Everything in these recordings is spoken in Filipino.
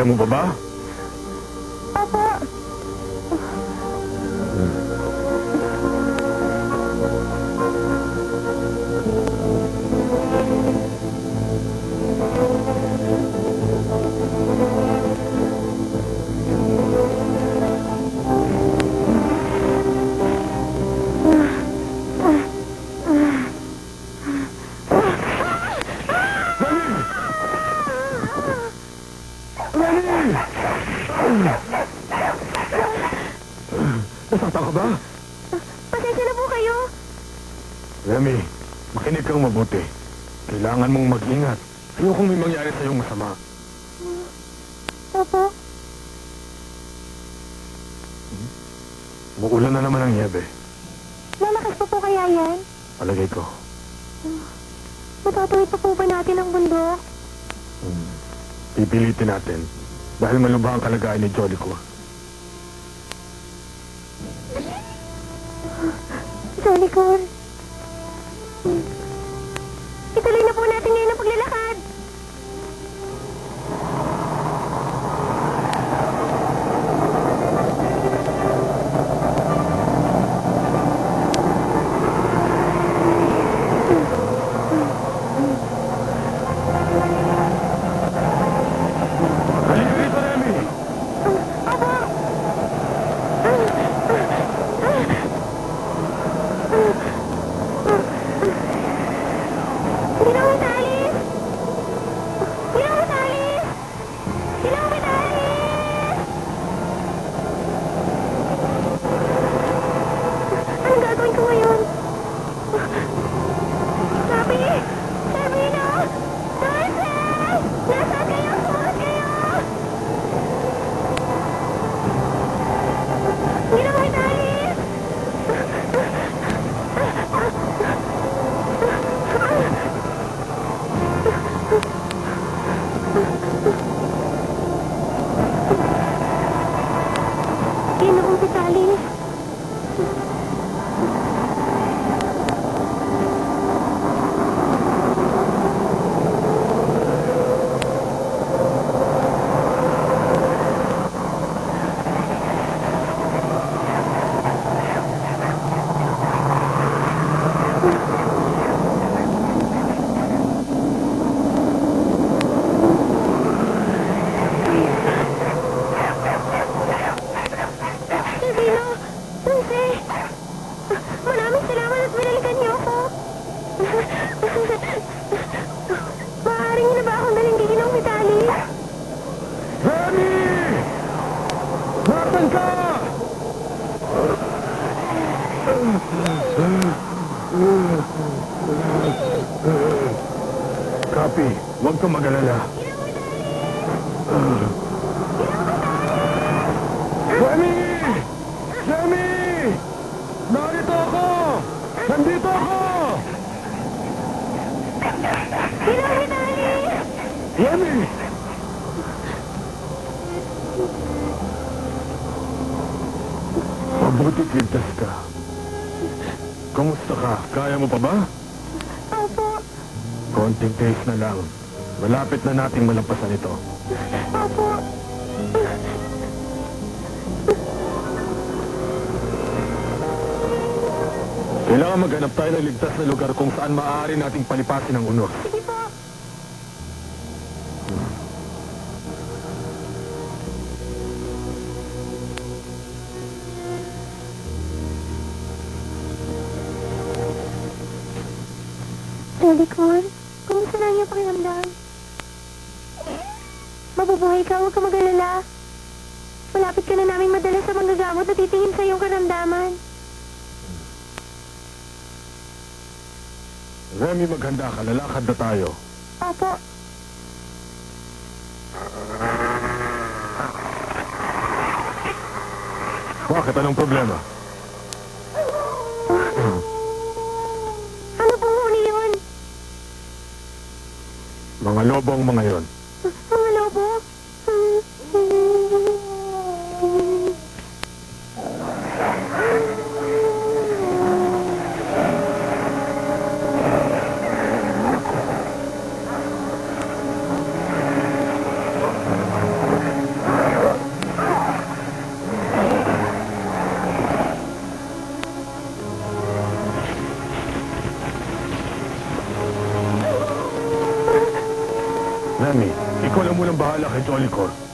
Mo ba ba? Ka ba? Pasensya na po kayo. Remy, makinig kang mabuti. Kailangan mong mag-ingat. Ayokong may mangyari sa'yong masama. Opo. Muulan na naman ang niebe. Lalakas pa po kaya yan? Palagay ko. Matatuloy pa po ba natin ang bundok? Hmm. Pipilitin natin. Dahil malubha ang kalagayan ni Jolico. Bye, Huwag kang mag-alala. Remy! Remy! Narito ako! Nandito ako! Ginong Vitali! Remy! Mabuti ligtas ka. Kamusta ka? Kaya mo pa ba? Opo! Konting taste na lang. Malapit na nating malampasan ito. Opo! Kailangan maghanap tayo ng ligtas na lugar kung saan maaari nating palipasin ang unos. Sige po! Delicon, kumusta na ang iyong pakiramdam? Mabubuhay ka, huwag ka mag-alala. Malapit ka na namin madala sa mga gamot na titingin sa iyong karamdaman. Remy, maghanda ka. Lalakad na tayo. Opo, Bakit? Anong problema? ano pong huni yun? Mga lobong mga yon. bahala kay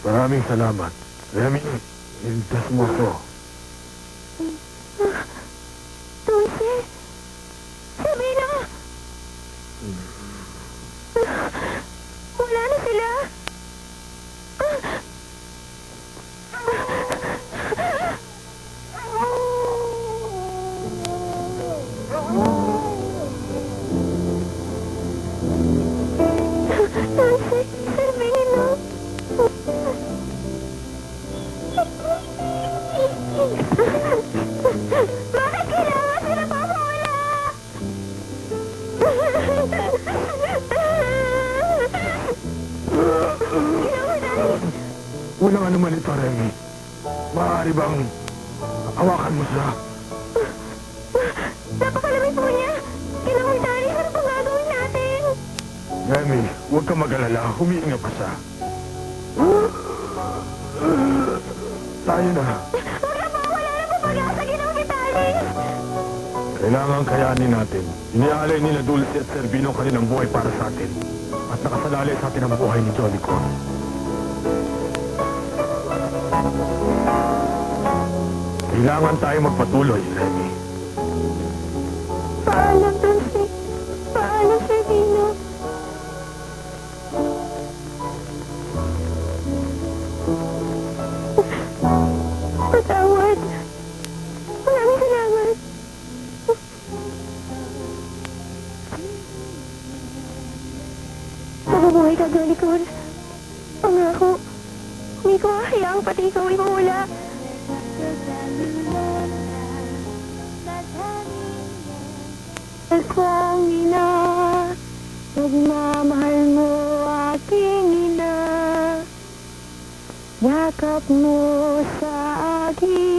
Maraming salamat. Remy, niligtas mo ako. Ito, Remy. Maaari bang hawakan mo siya? Napakalamig po niya. Ginawang tali, ano pang gagawin natin? Remy, huwag kang mag-alala. Humihinga pa siya. Tayo na. Po, wala na po pag-asa, Ginawang Vitalis. Kailangan kayanin natin. Iniaalay nila Dulce at Servino ang kanilang buhay para sa atin. At nakasalalay sa atin ang buhay ni Jolico. Kailangan tayo magpatuloy, Remy. Paalam, Dulce. Paalam, Servino. Patawad. Maraming salamat. Mabubuhay ka, Jolicon. Pangako. Isang ina, nagmamahal mo aking ina. Yakap mo sa akin